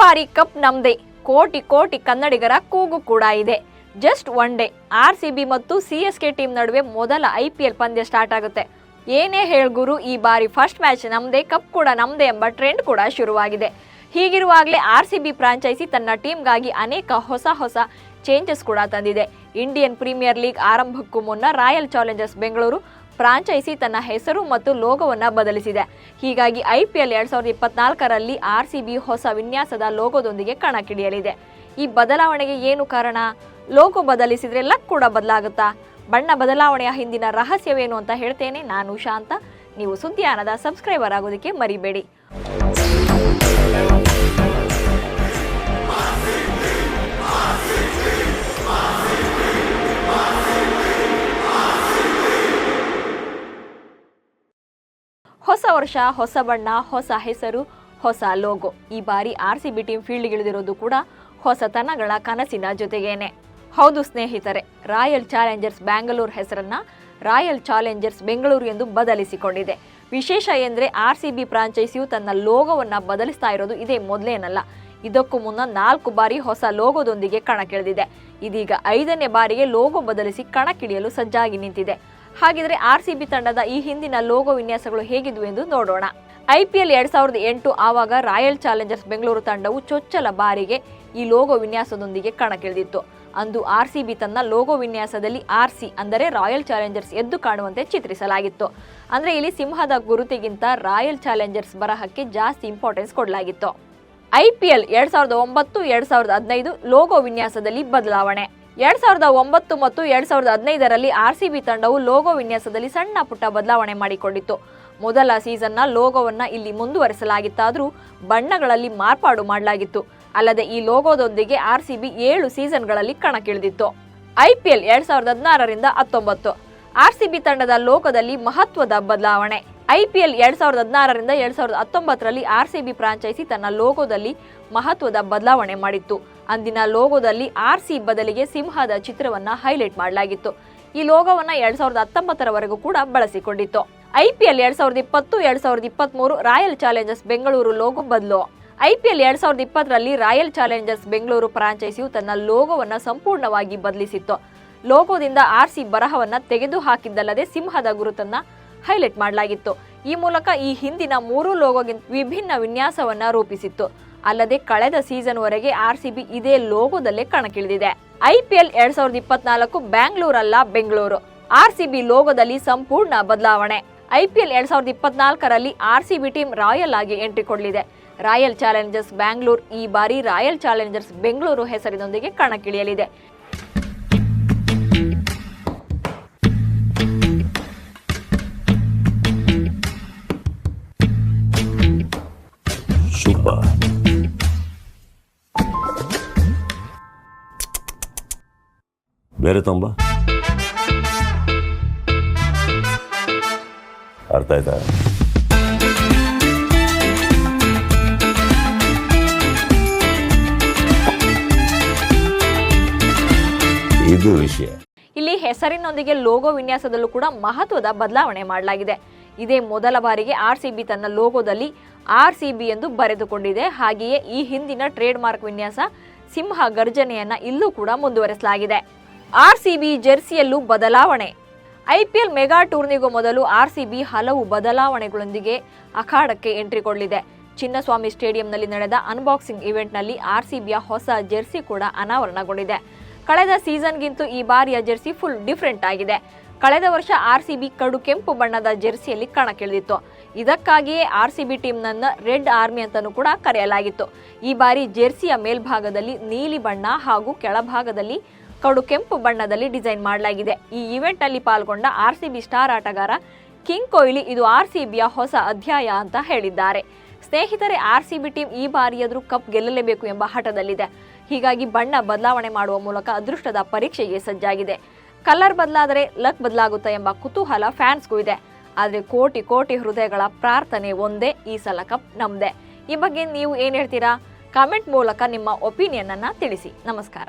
ಬಾರಿ ಕಪ್ ನಮ್ದೇ. ಕೋಟಿ ಕೋಟಿ ಕನ್ನಡಿಗರ ಕೂಗು ಕೂಡ ಇದೆ. Just one day R C B ಮತ್ತು ಸಿ ಎಸ್ ಕೆ ಟೀಮ್ ನಡುವೆ ಮೊದಲ ಐ ಪಿ ಎಲ್ ಪಂದ್ಯ ಸ್ಟಾರ್ಟ್ ಆಗುತ್ತೆ. ಏನೇ ಹೇಳ್ಗುರು ಈ ಬಾರಿ ಫಸ್ಟ್ ಮ್ಯಾಚ್ ನಮ್ದೇ ಕಪ್ ಕೂಡ ನಮ್ದೇ ಎಂಬ ಟ್ರೆಂಡ್ ಕೂಡ ಶುರುವಾಗಿದೆ. ಹೀಗಿರುವಾಗಲೇ ಆರ್ ಸಿ ಬಿ ಫ್ರಾಂಚೈಸಿ ತನ್ನ ಟೀಮ್ಗಾಗಿ ಅನೇಕ ಹೊಸ ಹೊಸ ಚೇಂಜಸ್ ಕೂಡ ತಂದಿದೆ. ಇಂಡಿಯನ್ ಪ್ರೀಮಿಯರ್ ಲೀಗ್ ಆರಂಭಕ್ಕೂ ಮುನ್ನ ರಾಯಲ್ ಚಾಲೆಂಜರ್ಸ್ ಬೆಂಗಳೂರು ಫ್ರಾಂಚೈಸಿ ತನ್ನ ಹೆಸರು ಮತ್ತು ಲೋಗೋವನ್ನು ಬದಲಿಸಿದೆ. ಹೀಗಾಗಿ ಐಪಿಎಲ್ ಎರಡ್ ಸಾವಿರದ ಇಪ್ಪತ್ನಾಲ್ಕರಲ್ಲಿ ಆರ್ ಸಿ ಬಿ ಹೊಸ ವಿನ್ಯಾಸದ ಲೋಗೋದೊಂದಿಗೆ ಕಣಕ್ಕಿಳಿಯಲಿದೆ. ಈ ಬದಲಾವಣೆಗೆ ಏನು ಕಾರಣ? ಲೋಗೋ ಬದಲಿಸಿದ್ರೆ ಲಕ್ ಕೂಡ ಬದಲಾಗುತ್ತಾ? ಬಣ್ಣ ಬದಲಾವಣೆಯ ಹಿಂದಿನ ರಹಸ್ಯವೇನು ಅಂತ ಹೇಳ್ತೇನೆ. ನಾನು ಶಾಂತ. ನೀವು ಸುದ್ದಿಯಾನದ ಸಬ್ಸ್ಕ್ರೈಬರ್ ಆಗೋದಕ್ಕೆ ಮರಿಬೇಡಿ. ಹೊಸ ವರ್ಷ, ಹೊಸ ಬಣ್ಣ, ಹೊಸ ಹೆಸರು, ಹೊಸ ಲೋಗೋ. ಈ ಬಾರಿ ಆರ್ ಸಿ ಬಿ ಟೀಮ್ ಫೀಲ್ಡ್ಗಿಳಿದಿರೋದು ಕೂಡ ಹೊಸತನಗಳ ಕನಸಿನ ಜೊತೆಗೇನೆ. ಹೌದು ಸ್ನೇಹಿತರೆ, ರಾಯಲ್ ಚಾಲೆಂಜರ್ಸ್ ಬ್ಯಾಂಗಲೂರು ಹೆಸರನ್ನ ರಾಯಲ್ ಚಾಲೆಂಜರ್ಸ್ ಬೆಂಗಳೂರು ಎಂದು ಬದಲಿಸಿಕೊಂಡಿದೆ. ವಿಶೇಷ ಎಂದರೆ ಆರ್ ಸಿ ಬಿ ಫ್ರಾಂಚೈಸಿಯು ತನ್ನ ಲೋಗೋವನ್ನ ಬದಲಿಸ್ತಾ ಇರೋದು ಇದೇ ಮೊದಲೇನಲ್ಲ. ಇದಕ್ಕೂ ಮುನ್ನ ನಾಲ್ಕು ಬಾರಿ ಹೊಸ ಲೋಗೋದೊಂದಿಗೆ ಕಣಕ್ಕಿಳಿದಿದೆ. ಇದೀಗ ಐದನೇ ಬಾರಿಗೆ ಲೋಗೋ ಬದಲಿಸಿ ಕಣಕ್ಕಿಳಿಯಲು ಸಜ್ಜಾಗಿ ನಿಂತಿದೆ. ಹಾಗಿದ್ರೆ ಆರ್ ಸಿ ಬಿ ತಂಡದ ಈ ಹಿಂದಿನ ಲೋಗೋ ವಿನ್ಯಾಸಗಳು ಹೇಗಿದ್ವು ಎಂದು ನೋಡೋಣ. ಐ ಪಿ ಎಲ್ ಎರಡ್ ಸಾವಿರದ ಎಂಟು ಆವಾಗ ರಾಯಲ್ ಚಾಲೆಂಜರ್ಸ್ ಬೆಂಗಳೂರು ತಂಡವು ಚೊಚ್ಚಲ ಬಾರಿಗೆ ಈ ಲೋಗೋ ವಿನ್ಯಾಸದೊಂದಿಗೆ ಕಣಕ್ಕಿಳಿದಿತ್ತು. ಅಂದು ಆರ್ ಸಿ ಬಿ ತನ್ನ ಲೋಗೋ ವಿನ್ಯಾಸದಲ್ಲಿ ಆರ್ ಸಿ ಅಂದರೆ ರಾಯಲ್ ಚಾಲೆಂಜರ್ಸ್ ಎದ್ದು ಕಾಣುವಂತೆ ಚಿತ್ರಿಸಲಾಗಿತ್ತು. ಅಂದರೆ ಇಲ್ಲಿ ಸಿಂಹದ ಗುರುತಿಗಿಂತ ರಾಯಲ್ ಚಾಲೆಂಜರ್ಸ್ ಬರಹಕ್ಕೆ ಜಾಸ್ತಿ ಇಂಪಾರ್ಟೆನ್ಸ್ ಕೊಡಲಾಗಿತ್ತು. ಐ ಪಿ ಎಲ್ ಎರಡ್ ಸಾವಿರದ ಒಂಬತ್ತು ಎರಡ್ ಸಾವಿರದ ಹದಿನೈದು ಲೋಗೋ ವಿನ್ಯಾಸದಲ್ಲಿ ಬದಲಾವಣೆ. ಎರಡ್ ಸಾವಿರದ ಒಂಬತ್ತು ಮತ್ತು ಎರಡ್ ಸಾವಿರದ ಹದಿನೈದರಲ್ಲಿ ಆರ್ ಸಿ ಬಿ ತಂಡವು ಲೋಗೋ ವಿನ್ಯಾಸದಲ್ಲಿ ಸಣ್ಣ ಪುಟ್ಟ ಬದಲಾವಣೆ ಮಾಡಿಕೊಂಡಿತ್ತು. ಮೊದಲ ಸೀಸನ್ನ ಲೋಗೋವನ್ನ ಇಲ್ಲಿ ಮುಂದುವರೆಸಲಾಗಿತ್ತಾದರೂ ಬಣ್ಣಗಳಲ್ಲಿ ಮಾರ್ಪಾಡು ಮಾಡಲಾಗಿತ್ತು. ಅಲ್ಲದೆ ಈ ಲೋಗೋದೊಂದಿಗೆ ಆರ್ ಸಿ ಬಿ ಏಳು ಸೀಸನ್ಗಳಲ್ಲಿ ಕಣಕ್ಕಿಳಿದಿತ್ತು. ಐ ಪಿ ಎಲ್ ಎರಡ್ ಸಾವಿರದ ಹದಿನಾರರಿಂದ ಹತ್ತೊಂಬತ್ತು. ಆರ್ ಸಿ ಬಿ ತಂಡದ ಲೋಗೋದಲ್ಲಿ ಮಹತ್ವದ ಬದಲಾವಣೆ. ಐ ಪಿ ಎಲ್ ಎರಡ್ ಸಾವಿರದ ಹದಿನಾರರಿಂದ ಎರಡ್ ಸಾವಿರದ ಹತ್ತೊಂಬತ್ತರಲ್ಲಿ ಆರ್ ಸಿ ಬಿ ಫ್ರಾಂಚೈಸಿ ತನ್ನ ಲೋಗೋದಲ್ಲಿ ಮಹತ್ವದ ಬದಲಾವಣೆ ಮಾಡಿತ್ತು. ಅಂದಿನ ಲೋಗೋದಲ್ಲಿ ಆರ್ ಸಿ ಬದಲಿಗೆ ಸಿಂಹದ ಚಿತ್ರವನ್ನ ಹೈಲೈಟ್ ಮಾಡಲಾಗಿತ್ತು. ಈ ಲೋಗೋವನ್ನ ಎರಡ್ ಸಾವಿರದ ಹತ್ತೊಂಬತ್ತರವರೆಗೂ ಕೂಡ ಬಳಸಿಕೊಂಡಿತ್ತು. ಐಪಿಎಲ್ ಎರಡ್ ಸಾವಿರದ ಇಪ್ಪತ್ತು, ಎರಡ್ ಸಾವಿರದ ಇಪ್ಪತ್ಮೂರು ರಾಯಲ್ ಚಾಲೆಂಜರ್ಸ್ ಬೆಂಗಳೂರು ಲೋಗೋ ಬದಲು. ಐಪಿಎಲ್ ಎರಡ್ ಸಾವಿರದ ಇಪ್ಪತ್ತರಲ್ಲಿ ರಾಯಲ್ ಚಾಲೆಂಜರ್ಸ್ ಬೆಂಗಳೂರು ಫ್ರಾಂಚೈಸಿಯು ತನ್ನ ಲೋಗೋವನ್ನ ಸಂಪೂರ್ಣವಾಗಿ ಬದಲಿಸಿತ್ತು. ಲೋಗೋದಿಂದ ಆರ್ ಸಿ ಬರಹವನ್ನ ತೆಗೆದು ಹಾಕಿದ್ದಲ್ಲದೆ ಸಿಂಹದ ಗುರುತನ್ನ ಹೈಲೈಟ್ ಮಾಡಲಾಗಿತ್ತು. ಈ ಮೂಲಕ ಈ ಹಿಂದಿನ ಮೂರು ಲೋಗೋಗಿಂತ ವಿಭಿನ್ನ ವಿನ್ಯಾಸವನ್ನ ರೂಪಿಸಿತ್ತು. ಅಲ್ಲದೆ ಕಳೆದ ಸೀಸನ್ ವರೆಗೆ ಆರ್ ಸಿಬಿ ಇದೇ ಲೋಗೋದಲ್ಲೇ ಕಣಕ್ಕಿಳಿದಿದೆ. ಐಪಿಎಲ್ ಎರಡ್ ಸಾವಿರದ ಇಪ್ಪತ್ನಾಲ್ಕು ಬ್ಯಾಂಗ್ಳೂರಲ್ಲ ಬೆಂಗಳೂರು. ಆರ್ ಸಿಬಿ ಲೋಗೋದಲ್ಲಿ ಸಂಪೂರ್ಣ ಬದಲಾವಣೆ. ಐಪಿಎಲ್ ಎರಡ್ ಸಾವಿರದ ಇಪ್ಪತ್ನಾಲ್ಕರಲ್ಲಿ R C B team royal ಆಗಿ ಎಂಟ್ರಿ ಕೊಡಲಿದೆ. ರಾಯಲ್ ಚಾಲೆಂಜರ್ಸ್ ಬ್ಯಾಂಗ್ಳೂರ್ ಈ ಬಾರಿ ರಾಯಲ್ ಚಾಲೆಂಜರ್ಸ್ ಬೆಂಗಳೂರು ಹೆಸರಿನೊಂದಿಗೆ ಕಣಕ್ಕಿಳಿಯಲಿದೆ. ಬೇರೆ ತಂಬ? ಅರ್ಥ ಆಯ್ತಾ? ಇದು ವಿಷಯ. ಇಲ್ಲಿ ಹೆಸರಿನೊಂದಿಗೆ ಲೋಗೋ ವಿನ್ಯಾಸದಲ್ಲೂ ಕೂಡ ಮಹತ್ವದ ಬದಲಾವಣೆ ಮಾಡಲಾಗಿದೆ. ಇದೇ ಮೊದಲ ಬಾರಿಗೆ ಆರ್ ಸಿ ಬಿ ತನ್ನ ಲೋಗೋದಲ್ಲಿ ಆರ್ ಸಿ ಬಿ ಎಂದು ಬರೆದುಕೊಂಡಿದೆ. ಹಾಗೆಯೇ ಈ ಹಿಂದಿನ ಟ್ರೇಡ್ ಮಾರ್ಕ್ ವಿನ್ಯಾಸ ಸಿಂಹ ಗರ್ಜನೆಯನ್ನ ಇಲ್ಲೂ ಕೂಡ ಮುಂದುವರೆಸಲಾಗಿದೆ. ಆರ್ ಸಿ ಬಿ ಜೆರ್ಸಿಯಲ್ಲೂ ಬದಲಾವಣೆ ಐಪಿಎಲ್ ಮೆಗಾ ಟೂರ್ನಿಗೂ ಮೊದಲು ಆರ್ಸಿಬಿ ಹಲವು ಬದಲಾವಣೆಗಳೊಂದಿಗೆ ಅಖಾಡಕ್ಕೆ ಎಂಟ್ರಿ ಕೊಡಲಿದೆ. ಚಿನ್ನಸ್ವಾಮಿ ಸ್ಟೇಡಿಯಂನಲ್ಲಿ ನಡೆದ ಅನ್ಬಾಕ್ಸಿಂಗ್ ಇವೆಂಟ್ನಲ್ಲಿ ಆರ್ಸಿಬಿಯ ಹೊಸ ಜೆರ್ಸಿ ಕೂಡ ಅನಾವರಣಗೊಂಡಿದೆ. ಕಳೆದ ಸೀಸನ್ಗಿಂತೂ ಈ ಬಾರಿಯ ಜೆರ್ಸಿ ಫುಲ್ ಡಿಫ್ರೆಂಟ್ ಆಗಿದೆ. ಕಳೆದ ವರ್ಷ ಆರ್ಸಿಬಿ ಕಡು ಕೆಂಪು ಬಣ್ಣದ ಜೆರ್ಸಿಯಲ್ಲಿ ಕಣಕ್ಕಿಳಿದಿತ್ತು. ಇದಕ್ಕಾಗಿಯೇ ಆರ್ಸಿಬಿ ಟೀಮ್ನನ್ನ ರೆಡ್ ಆರ್ಮಿ ಅಂತಲೂ ಕೂಡ ಕರೆಯಲಾಗಿತ್ತು. ಈ ಬಾರಿ ಜೆರ್ಸಿಯ ಮೇಲ್ಭಾಗದಲ್ಲಿ ನೀಲಿ ಬಣ್ಣ ಹಾಗೂ ಕೆಳಭಾಗದಲ್ಲಿ ಕಡು ಕೆಂಪು ಬಣ್ಣದಲ್ಲಿ ಡಿಸೈನ್ ಮಾಡಲಾಗಿದೆ. ಈ ಇವೆಂಟ್ ಅಲ್ಲಿ ಪಾಲ್ಗೊಂಡ ಆರ್ ಸಿ ಬಿ ಸ್ಟಾರ್ ಆಟಗಾರ ಕಿಂಗ್ ಕೊಹ್ಲಿ ಇದು ಆರ್ ಸಿ ಬಿಯ ಹೊಸ ಅಧ್ಯಾಯ ಅಂತ ಹೇಳಿದ್ದಾರೆ. ಸ್ನೇಹಿತರೆ ಆರ್ ಸಿ ಬಿ ಟೀಮ್ ಈ ಬಾರಿಯಾದರೂ ಕಪ್ ಗೆಲ್ಲಲೇಬೇಕು ಎಂಬ ಹಠದಲ್ಲಿದೆ. ಹೀಗಾಗಿ ಬಣ್ಣ ಬದಲಾವಣೆ ಮಾಡುವ ಮೂಲಕ ಅದೃಷ್ಟದ ಪರೀಕ್ಷೆಗೆ ಸಜ್ಜಾಗಿದೆ. ಕಲರ್ ಬದಲಾದರೆ ಲಕ್ ಬದಲಾಗುತ್ತಾ ಎಂಬ ಕುತೂಹಲ ಫ್ಯಾನ್ಸ್ಗೂ ಇದೆ. ಆದರೆ ಕೋಟಿ ಕೋಟಿ ಹೃದಯಗಳ ಪ್ರಾರ್ಥನೆ ಒಂದೇ ಈ ಸಲ ಕಪ್ ನಮ್ಮದೇ ಈ ಬಗ್ಗೆ ನೀವು ಏನು ಹೇಳ್ತೀರಾ? ಕಾಮೆಂಟ್ ಮೂಲಕ ನಿಮ್ಮ ಒಪಿನಿಯನ್ ಅನ್ನ ತಿಳಿಸಿ. ನಮಸ್ಕಾರ.